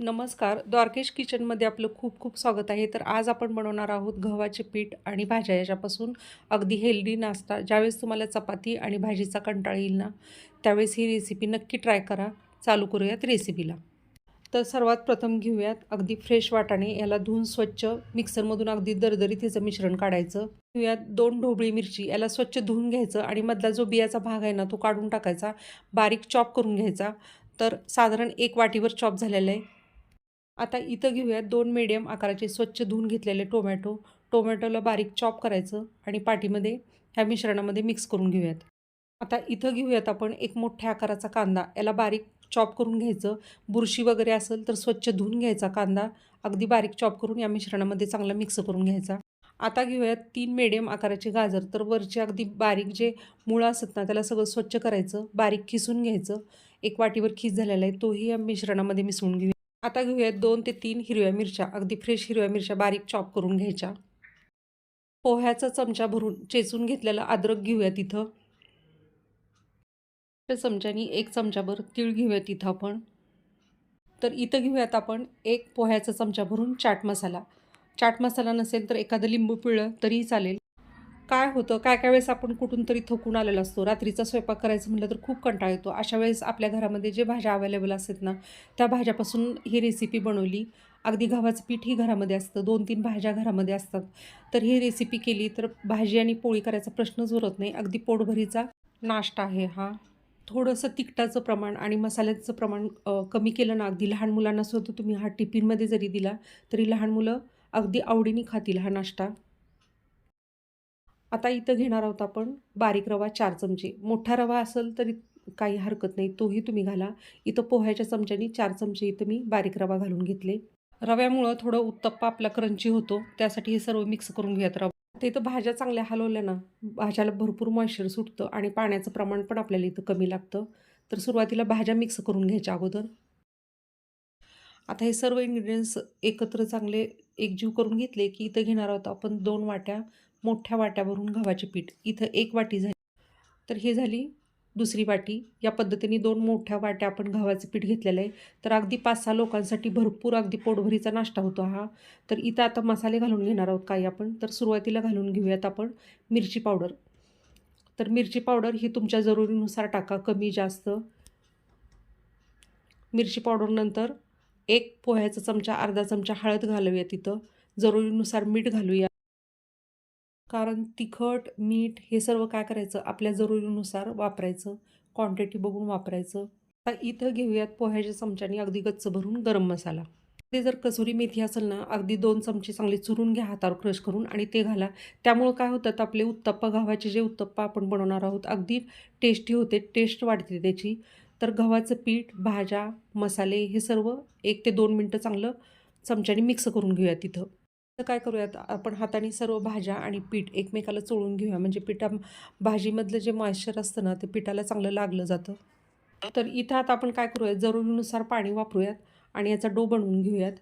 नमस्कार. द्वारकेश किचनमध्ये आपलं खूप खूप स्वागत आहे. तर आज आपण बनवणार आहोत गव्हाचे पीठ आणि भाज्या. याच्यापासून अगदी हेल्दी नाश्ता. ज्यावेळेस तुम्हाला चपाती आणि भाजीचा कंटाळा येईल ना त्यावेळेस ही रेसिपी नक्की ट्राय करा. चालू करूयात रेसिपीला तर सर्वात प्रथम घेऊयात अगदी फ्रेश वाटाणे. याला धुवून स्वच्छ मिक्सरमधून अगदी दरदरीत ह्याचं मिश्रण काढायचं. घेऊयात दोन ढोबळी मिरची. याला स्वच्छ धुवून घ्यायचं आणि मधला जो बियाचा भाग आहे ना तो काढून टाकायचा. बारीक चॉप करून घ्यायचा. तर साधारण एक वाटीवर चॉप झालेला आहे. आता इथं घेऊयात दोन मीडियम आकाराचे स्वच्छ धुवून घेतलेले टोमॅटो टोमॅटोला बारीक चॉप करायचं आणि पाटीमध्ये ह्या मिश्रणामध्ये मिक्स करून घेऊयात. आता इथं घेऊयात आपण एक मोठ्या आकाराचा कांदा. याला बारीक चॉप करून घ्यायचं. बुरशी वगैरे असेल तर स्वच्छ धुवून घ्यायचा कांदा. अगदी बारीक चॉप करून या मिश्रणामध्ये चांगला मिक्स करून घ्यायचा. आता घेऊयात तीन मीडियम आकाराचे गाजर. तर वरचे अगदी बारीक जे मुळं असतात ना त्याला सगळं स्वच्छ करायचं. बारीक खिसून घ्यायचं. एक वाटीवर खीस झालेला आहे तोही या मिश्रणामध्ये मिसळून घेऊया आता घेऊयात दोन ते तीन हिरव्या मिरच्या. अगदी फ्रेश हिरव्या मिरच्या बारीक चॉप करून घ्यायच्या. पोह्याचा चमचा भरून चेचून घेतलेला अद्रक घेऊयात इथं. त्या चमच्यानी एक चमचाभर तीळ घेऊयात इथं आपण. तर इथं घेऊयात आपण एक पोह्याचा चमचा भरून चाट मसाला. चाट मसाला नसेल तर एखादं लिंबू पिळलं तरीही चालेल. काय होतं? काय काय वेळेस आपण कुठून तरी थकून आलेलो असतो? रात्रीचा स्वयंपाक करायचं म्हटलं तर खूप कंटाळा येतो. अशा वेळेस आपल्या घरामध्ये जे भाज्या अवेलेबल असतात ना त्या भाज्यापासून ही रेसिपी बनवली. अगदी गव्हाचं पीठही घरामध्ये असतं. दोन तीन भाज्या घरामध्ये असतात. तर ही रेसिपी केली तर भाजी आणि पोळी करायचा प्रश्नच उरत नाही. अगदी पोटभरीचा नाश्ता आहे हा. थोडंसं तिखटाचं प्रमाण आणि मसाल्याचं प्रमाण कमी केलं ना अगदी लहान मुलांना सुद्धा तुम्ही हा टिफिनमध्ये जरी दिला तरी लहान मुलं अगदी आवडीने खातील हा नाश्ता. आता इथं घेणार आहोत आपण बारीक रवा चार चमचे. मोठा रवा असेल तरी काही हरकत नाही तोही तुम्ही घाला. इथं पोह्याच्या चमच्यानी चार चमचे इथं मी बारीक रवा घालून घेतले. रव्यामुळं थोडं उत्तप्पा आपला क्रंची होतो त्यासाठी हे सर्व मिक्स करून घेत रवा. ते इथं भाज्या चांगल्या हलवल्या ना भाज्याला भरपूर मॉइश्चर सुटतं आणि पाण्याचं प्रमाण पण आपल्याला इथं कमी लागतं. तर सुरुवातीला भाज्या मिक्स करून घ्यायच्या अगोदर. आता हे सर्व इन्ग्रेडियंट्स एकत्र चांगले एकजीव करून घेतले की इथं घेणार आहोत आपण दोन वाट्या मोठ्या वाट्यावरून गव्हाचे पीठ. इथं एक वाटी झाली. तर हे झाली दुसरी वाटी. या पद्धतीने दोन मोठ्या वाट्या आपण गव्हाचं पीठ घेतलेलं आहे. तर अगदी पाच सहा लोकांसाठी भरपूर अगदी पोटभरीचा नाश्ता होतो हा. तर इथं आता मसाले घालून घेणार आहोत काही आपण. तर सुरुवातीला घालून घेऊयात आपण मिरची पावडर. तर मिरची पावडर ही तुमच्या जरुरीनुसार टाका कमी जास्त. मिरची पावडरनंतर एक पोह्याचा चमचा अर्धा चमचा हळद घालूया तिथं जरुरीनुसार मीठ घालूया. कारण तिखट मीठ हे सर्व काय करायचं? आपल्या जरुरीनुसार वापरायचं. क्वांटिटी बघून वापरायचं. आता इथं घेऊयात पोह्याच्या चमच्याने अगदी गच्च भरून गरम मसाला. ते जर कसुरी मेथी असेल ना अगदी दोन चमचे चांगले चुरून घ्या हातावर क्रश करून आणि ते घाला. त्यामुळं काय होतं आपले उत्तप्पा गव्हाचे जे उत्तप्पा आपण बनवणार आहोत अगदी टेस्टी होते टेस्ट वाढते त्याची. तर गव्हाचं पीठ भाज्या मसाले हे सर्व एक ते दोन मिनटं चांगलं चमच्याने मिक्स करून घेऊया तिथं तर काय करूयात आपण हाताने सर्व भाज्या आणि पीठ एकमेकाला चोळून घेऊया. म्हणजे पिठा भाजीमधलं जे मॉइश्चर असतं ना ते पिठाला चांगलं लागलं जातं. तर इथं आता आपण काय करूयात जरुरीनुसार पाणी वापरूयात आणि याचा डो बनवून घेऊयात.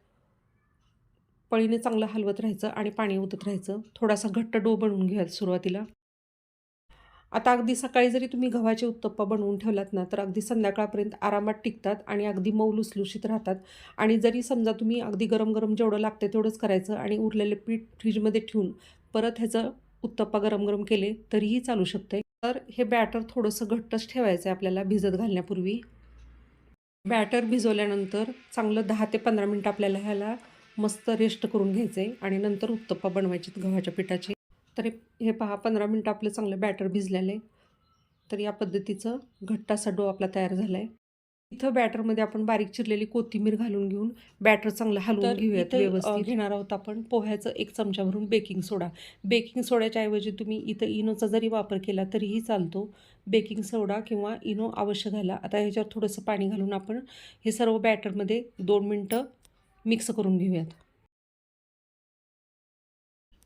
पळीने चांगलं हलवत राहायचं आणि पाणी ओतत राहायचं. थोडासा घट्ट डो बनवून घेऊयात सुरुवातीला. आता अगदी सकाळी जरी तुम्ही गव्हाचे उत्तप्पा बनवून ठेवलात ना तर अगदी संध्याकाळपर्यंत आरामात टिकतात आणि अगदी मऊ लुसलुशीत राहतात. आणि जरी समजा तुम्ही अगदी गरम गरम जेवढं लागतं तेवढंच करायचं आणि उरलेले पीठ फ्रीजमध्ये ठेवून परत ह्याचं उत्तप्पा गरम गरम केले तरीही चालू शकते तर हे बॅटर थोडंसं घट्टच ठेवायचं आहे आपल्याला भिजत घालण्यापूर्वी. बॅटर भिजवल्यानंतर चांगलं दहा ते पंधरा मिनटं आपल्याला ह्याला मस्त रेस्ट करून घ्यायचं आहे आणि नंतर उत्तप्पा बनवायचे गव्हाच्या पिठाचे. तर हे पहा पंधरा मिनटं आपलं चांगलं बॅटर भिजलेलं आहे. तर या पद्धतीचं घट्ट असा डो आपला तयार झाला आहे इथं बॅटरमध्ये आपण बारीक चिरलेली कोथिंबीर घालून घेऊन बॅटर चांगलं हलवून घेऊयात व्यवस्थित. घेणार आहोत आपण पोह्याचं एक चमचा भरून बेकिंग सोडा. बेकिंग सोड्याच्या ऐवजी तुम्ही इथं इनोचा जरी वापर केला तरीही चालतो. बेकिंग सोडा किंवा इनो अवश्य घाला. आता ह्याच्यावर थोडंसं पाणी घालून आपण हे सर्व बॅटरमध्ये दोन मिनटं मिक्स करून घेऊयात.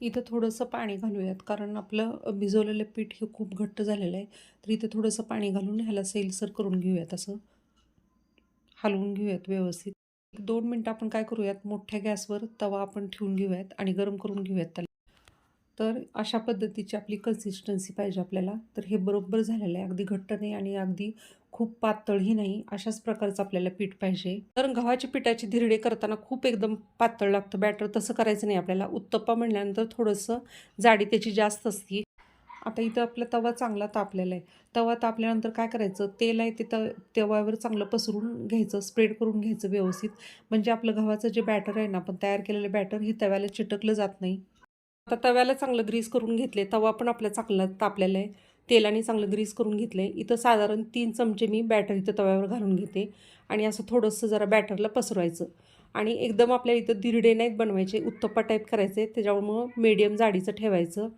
इथं थोडंसं पाणी घालूयात. कारण आपलं भिजवलेलं पीठ हे खूप घट्ट झालेलं आहे. तर इथं थोडंसं पाणी घालून ह्याला सैलसर करून घेऊयात असं. हलवून घेऊयात व्यवस्थित. एक दोन मिनटं आपण काय करूयात? मोठ्या गॅसवर तवा आपण ठेवून घेऊयात आणि गरम करून घेऊयात त्याला. तर अशा पद्धतीची आपली कन्सिस्टन्सी पाहिजे आपल्याला. तर हे बरोबर झालेलं आहे. अगदी घट्ट नाही आणि अगदी खूप पातळही नाही अशाच प्रकारचं आपल्याला पीठ पाहिजे. तर गव्हाच्या पिठाची धिरडे करताना खूप एकदम पातळ लागतं. बॅटर तसं करायचं नाही आपल्याला. उत्तप्पा म्हणल्यानंतर थोडंसं जाडी त्याची जास्त असते. आता इथं आपला तवा चांगला तापलेला आहे. तवा तापल्यानंतर काय करायचं? तेल आहे ते त तव्यावर चांगलं पसरून घ्यायचं. स्प्रेड करून घ्यायचं व्यवस्थित. म्हणजे आपलं गव्हाचं जे बॅटर आहे ना आपण तयार केलेलं बॅटर हे तव्याला चिटकलं जात नाही. आता तव्याला चांगलं ग्रीस करून घेतले तवा पण आपला चांगला तापलेला आहे. तेलाने चांगलं ग्रीस करून घेतलं आहे इथं साधारण तीन चमचे मी बॅटर इथं तव्यावर घालून घेते. आणि असं थोडंसं जरा बॅटरला पसरवायचं. आणि एकदम आपल्या इथं धिरडे नाहीत बनवायचे उत्तप्पा टाईप करायचे. त्याच्यामुळं मीडियम जाडीचं ठेवायचं.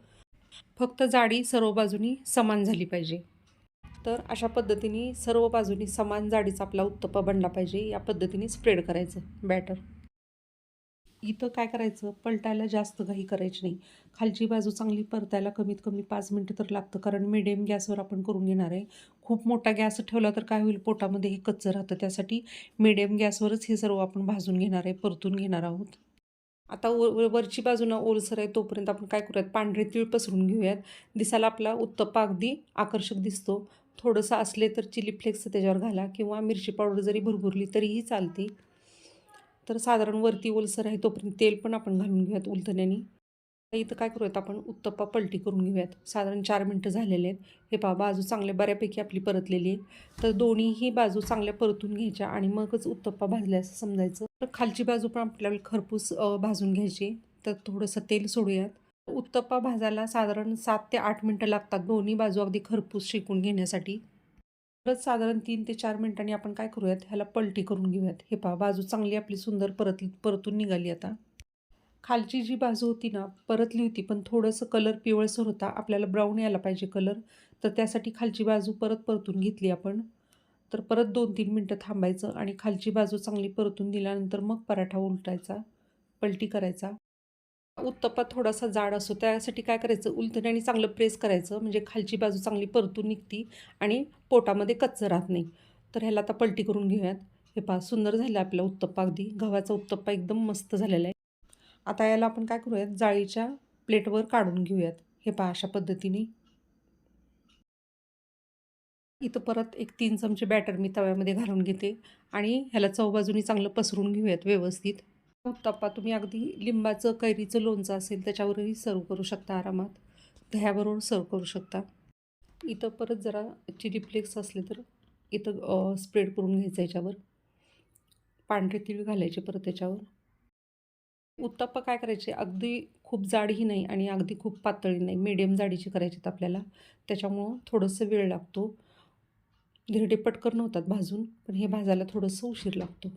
फक्त जाडी सर्व बाजूनी समान झाली पाहिजे. तर अशा पद्धतीने सर्व बाजूनी समान जाडीचा आपला उत्तप्पा बनला पाहिजे. या पद्धतीने स्प्रेड करायचं बॅटर इथं काय करायचं? पलटायला जास्त घाई करायची नाही. खालची बाजू चांगली परतायला कमीत कमी पाच मिनटं तर लागतं. कारण मिडियम गॅसवर आपण करून घेणार आहे. खूप मोठा गॅस ठेवला तर काय होईल? पोटामध्ये हे कच्चं राहतं. त्यासाठी मिडियम गॅसवरच हे सर्व आपण भाजून घेणार आहे परतून घेणार आहोत. आता व वरची बाजूनं ओलसर आहे. तोपर्यंत आपण काय करूयात? पांढरे तीळ पसरून घेऊयात. दिसायला आपला उत्तप्पा अगदी आकर्षक दिसतो. थोडंसं असले तर चिली फ्लेक्स त्याच्यावर घाला किंवा मिरची पावडर जरी भरभरली तरीही चालते. तर साधारण वरती ओलसर आहे तोपर्यंत तेल पण आपण घालून घेऊयात उलथण्याने. इथं काय करूयात आपण? उत्तप्पा पलटी करून घेऊयात. साधारण चार मिनटं झालेले आहेत. हे पहा बाजू चांगल्या बऱ्यापैकी आपली परतलेली आहे. तर दोन्हीही बाजू चांगल्या परतून घ्यायच्या आणि मगच उत्तप्पा भाजल्या असं समजायचं. तर खालची बाजू पण आपल्याला खरपूस भाजून घ्यायची तर थोडंसं तेल सोडूयात. उत्तप्पा भाजायला साधारण सात ते आठ मिनटं लागतात दोन्ही बाजू अगदी खरपूस शेकून घेण्यासाठी. परत साधारण तीन ते चार मिनटांनी आपण काय करूयात? ह्याला पलटी करून घेऊयात. हे पहा बाजू चांगली आपली सुंदर परतली परतून निघाली आता. खालची जी बाजू होती ना परतली होती पण थोडंसं कलर पिवळसर होता. आपल्याला ब्राऊन यायला पाहिजे कलर तर त्यासाठी खालची बाजू परत परतून घेतली आपण. तर परत दोन तीन मिनटं थांबायचं आणि खालची बाजू चांगली परतून दिल्यानंतर मग पराठा उलटायचा पलटी करायचा. उत्तप्पा थोडासा जाड असतो. त्यासाठी काय करायचं? उलटण्याने चांगलं प्रेस करायचं. म्हणजे खालची बाजू चांगली परतून निघती आणि पोटामध्ये कच्चं राहत नाही. तर ह्याला आता पलटी करून घेऊयात. हे पहा सुंदर झालं आपला उत्तप्पा अगदी. गव्हाचा उत्तप्पा एकदम मस्त झालेला आहे. आता याला आपण काय करूयात? जाळीच्या प्लेटवर काढून घेऊयात. हे पहा अशा पद्धतीने. इथं परत एक तीन चमचे बॅटर मी तव्यामध्ये घालून घेते. आणि ह्याला चौबाजूनी चांगलं पसरून घेऊयात व्यवस्थित. उत्तप्पा तुम्ही अगदी लिंबाचं कैरीचं लोणचं असेल त्याच्यावरही सर्व करू शकता आरामात. दह्याबरोबर सर्व करू शकता. इथं परत जरा चिली फ्लेक्स असले तर इथं स्प्रेड करून घ्यायचं याच्यावर. पांढरे तीळ घालायचे परत त्याच्यावर. उत्तप्पा काय करायचे? अगदी खूप जाडही नाही आणि अगदी खूप पातळी नाही. मिडियम जाडीची करायची आपल्याला. त्याच्यामुळं थोडंसं वेळ लागतो. धिरडे पटकन होतात भाजून पण हे भाजायला थोडंसं उशीर लागतो.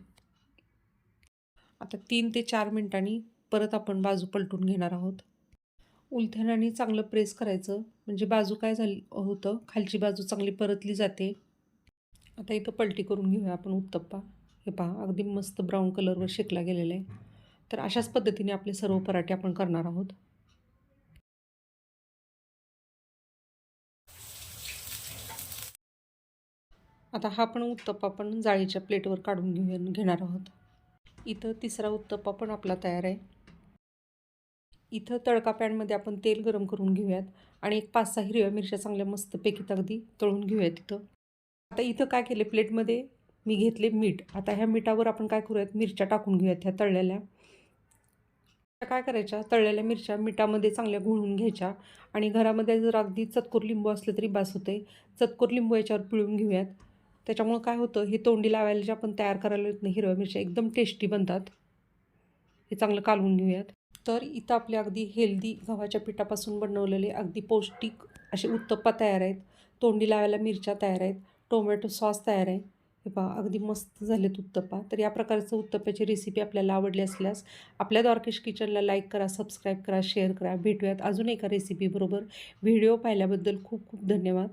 आता तीन ते चार मिनटांनी परत आपण बाजू पलटून घेणार आहोत. उलथण्याने चांगलं प्रेस करायचं. म्हणजे बाजू काय झाली होतं खालची बाजू चांगली परतली जाते. आता इथं पलटी करून घेऊया आपण उत्तप्पा. हे पहा अगदी मस्त ब्राऊन कलरवर शेकला गेलेला आहे. तर अशाच पद्धतीने आपले सर्व पराठे आपण करणार आहोत. आता हा पण उत्तप्पा आपण जाळीच्या प्लेटवर काढून घेऊ घेणार आहोत. इथं तिसरा उत्तप्पा पण आपला तयार आहे. इथं तडका पॅनमध्ये आपण तेल गरम करून घेऊयात आणि एक पाच सहा हिरव्या मिरच्या चांगल्या मस्तपैकी अगदी तळून घेऊयात इथं. आता इथं काय केले प्लेटमध्ये मी घेतले मीठ. आता ह्या मिठावर आपण काय करूयात? मिरच्या टाकून घेऊयात ह्या तळलेल्या. काय करायच्या? तळलेल्या मिरच्या मिठामध्ये चांगल्या घोळून घ्यायच्या आणि घरामध्ये जर अगदी चतकोर लिंबू असलं तरी बास होते चतकोर लिंबू याच्यावर पिळून घेऊयात. त्याच्यामुळं काय होतं हे तोंडी लावायला जे आपण तयार करायला येत नाही हिरव्या मिरच्या एकदम टेस्टी बनतात. हे चांगलं कालवून घेऊयात. तर इथं आपले अगदी हेल्दी गव्हाच्या पिठापासून बनवलेले अगदी पौष्टिक असे उत्तप्पा तयार आहेत. तोंडी लावायला मिरच्या तयार आहेत. टोमॅटो सॉस तयार आहे. हे पहा अगदी मस्त झालेत उत्तप्पा. तर या प्रकारचं उत्तप्प्याची रेसिपी आपल्याला आवडली असल्यास आपल्या द्वारकेश किचनला लाईक करा सबस्क्राईब करा शेअर करा. भेटूयात अजून एका रेसिपीबरोबर व्हिडिओ पाहिल्याबद्दल खूप खूप धन्यवाद.